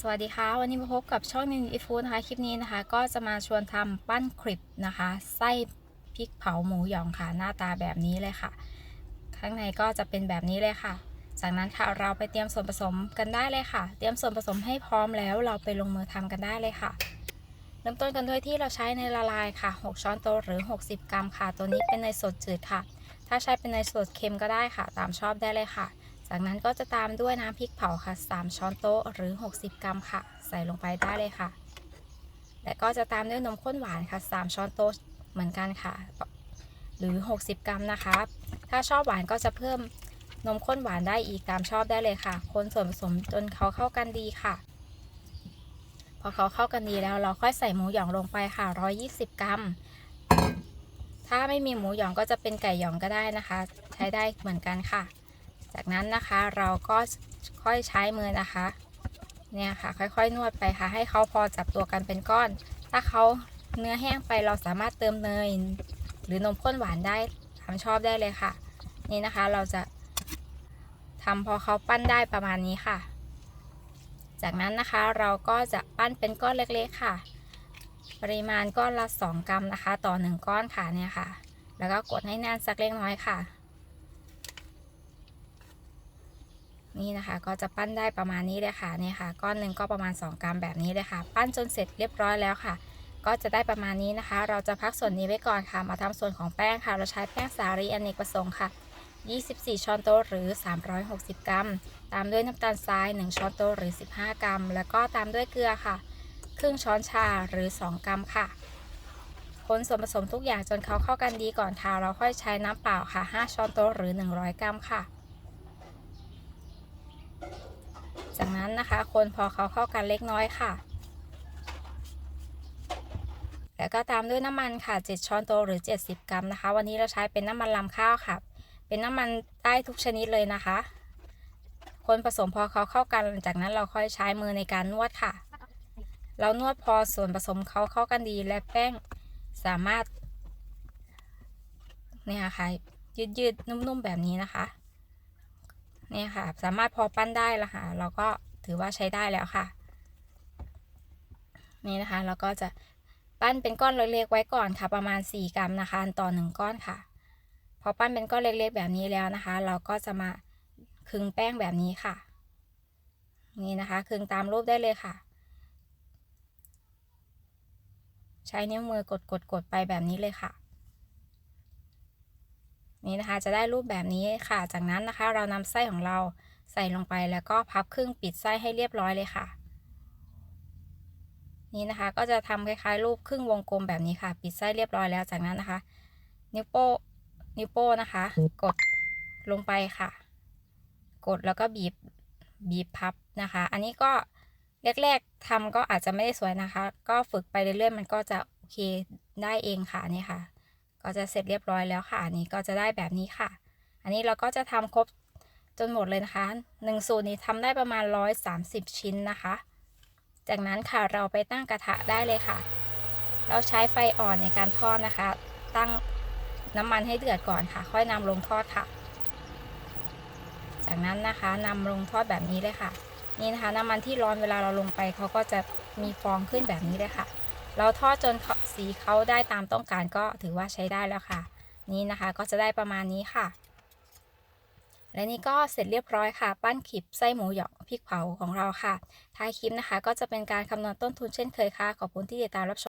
สวัสดีค่ะ วันนี้มาพบกับช่องนินอีฟูนะคะ คลิปนี้นะคะ ก็จะมาชวนทำปั้นคริปนะคะ ไส้พริกเผาหมูหยองค่ะ หน้าตาแบบนี้เลยค่ะ ข้างในก็จะเป็นแบบนี้เลยค่ะ จากนั้นค่ะเราไปเตรียมส่วนผสมกันได้เลยค่ะ เตรียมส่วนผสมให้พร้อมแล้วเราไปลงมือทำกันได้เลยค่ะ เริ่มต้นกันด้วยที่เราใช้ในละลายค่ะ 6 ช้อนโต๊ะหรือ 60 กรัมค่ะ ตัวนี้เป็นเนยสดจืดค่ะ ถ้าใช้เป็นเนยสดเค็มก็ได้ค่ะ ตามชอบได้เลยค่ะ จากนั้นก็จะตามด้วยน้ำพริกเผาค่ะ 3 ช้อนโต๊ะหรือ 60 กรัมค่ะ ใส่ลงไปได้เลยค่ะ และก็จะตามด้วยนมข้นหวานค่ะ 3 ช้อนโต๊ะเหมือนกันค่ะ หรือ 60 กรัมนะคะ ถ้าชอบหวานก็จะเพิ่มนมข้นหวานได้อีกตามชอบได้เลยค่ะ คนส่วนผสมจนเขาเข้ากันดีค่ะ พอเขาเข้ากันดีแล้วเราค่อยใส่หมูหยองลงไปค่ะ 120 กรัม ถ้าไม่มีหมูหยองก็จะเป็นไก่หยองก็ได้นะคะ ใช้ได้เหมือนกันค่ะ จากนั้นนะคะเราก็ค่อยใช้มือนะคะ เนี่ยค่ะค่อยๆ นวดไปค่ะ ให้เขาพอจับตัวกันเป็นก้อน ถ้าเขาเนื้อแห้งไปเราสามารถเติมเนยหรือนมข้นหวานได้ตามชอบได้เลยค่ะ นี่นะคะเราจะทำพอเขาปั้นได้ประมาณนี้ค่ะ จากนั้นนะคะเราก็จะปั้นเป็นก้อนเล็กๆค่ะ ปริมาณก้อนละ 2 กรัมนะคะ ต่อ 1 ก้อนค่ะเนี่ยค่ะ แล้วก็กดให้แน่นสักเล็กน้อยค่ะ นี่นะคะก็จะปั้นได้ประมาณนี้เลยค่ะนี่ค่ะ ก้อนหนึ่งก็ประมาณ 2 กรัมแบบนี้เลยค่ะ ปั้นจนเสร็จเรียบร้อยแล้วค่ะ ก็จะได้ประมาณนี้นะคะ เราจะพักส่วนนี้ไว้ก่อนค่ะ มาทำส่วนของแป้งค่ะ เราใช้แป้งสาลีอเนกประสงค์ค่ะ 24 ช้อนโต๊ะหรือ 360 กรัม ตามด้วยน้ำตาลทราย 1 ช้อนโต๊ะหรือ 15 กรัม แล้วก็ตามด้วยเกลือค่ะ ครึ่งช้อนชาหรือ 2 กรัมค่ะ คนส่วนผสมทุกอย่างจนเขาเข้ากันดีก่อนทาเราค่อยใช้น้ำเปล่าค่ะ 5 ช้อนโต๊ะหรือ 100 กรัมค่ะ จากนั้นนะคะคนพอเขาเข้ากันเล็กน้อยค่ะ แล้วก็ตามด้วยน้ำมันค่ะ 7 ช้อนโต๊ะหรือ 70 กรัมนะคะ วันนี้เราใช้เป็นน้ำมันลำข้าวค่ะ เป็นน้ำมันได้ทุกชนิดเลยนะคะ คนผสมพอเขาเข้ากันจากนั้นเราค่อยใช้มือในการนวดค่ะ เรานวดพอส่วนผสมเขาเข้ากันดีและแป้งสามารถเนี่ยค่ะยืดยืดๆนุ่มๆแบบนี้นะคะ เนี่ยค่ะ สามารถพอปั้นได้ละค่ะ เราก็ถือว่าใช้ได้แล้วค่ะ นี่นะคะ เราก็จะปั้นเป็นก้อนเล็กๆไว้ก่อนค่ะ ประมาณ 4 กรัมนะคะ ต่อ 1 ก้อนค่ะ พอปั้นเป็นก้อนเล็กๆแบบนี้แล้วนะคะ เราก็จะมาคึงแป้งแบบนี้ค่ะ นี่นะคะคึงตามรูปได้เลยค่ะ ใช้นิ้วมือกดกดกดไปแบบนี้เลยค่ะ นี่นะคะจะได้รูปแบบนี้ค่ะ จากนั้นนะคะเรานำไส้ของเราใส่ลงไปแล้วก็พับครึ่งปิดไส้ให้เรียบร้อยเลยค่ะ นี่นะคะก็จะทำคล้ายๆ รูปครึ่งวงกลมแบบนี้ค่ะ ปิดไส้เรียบร้อยแล้วจากนั้นนะคะ นิ้วโป้นิ้วโป้นะคะ กดลงไปค่ะ กดแล้วก็บีบบีบพับนะคะ อันนี้ก็แรกๆทำก็อาจจะไม่ได้สวยนะคะ ก็ฝึกไปเรื่อยๆ มันก็จะโอเคได้เองค่ะนี่ค่ะ ก็จะเสร็จเรียบร้อยแล้วค่ะ อันนี้ก็จะได้แบบนี้ค่ะ อันนี้เราก็จะทำครบจนหมดเลยนะคะหนึ่งสูตรนี้ทำได้ประมาณ 130 ชิ้นนะคะ จากนั้นค่ะเราไปตั้งกระทะได้เลยค่ะ เราใช้ไฟอ่อนในการทอดนะคะ ตั้งน้ำมันให้เดือดก่อนค่ะ ค่อยนำลงทอดค่ะ จากนั้นนะคะนำลงทอดแบบนี้เลยค่ะ นี่นะคะน้ำมันที่ร้อนเวลาเราลงไปเขาก็จะมีฟองขึ้นแบบนี้เลยค่ะ เราทอดจนสีเขาได้ตามต้องการก็ถือว่าใช้ได้แล้วค่ะ นี่นะคะก็จะได้ประมาณนี้ค่ะ และนี่ก็เสร็จเรียบร้อยค่ะ ปั้นขีบไส้หมูหยองพริกเผาของเราค่ะท้ายคลิปนะคะ ก็จะเป็นการคำนวณต้นทุนเช่นเคยค่ะ ขอบคุณที่ติดตามรับชม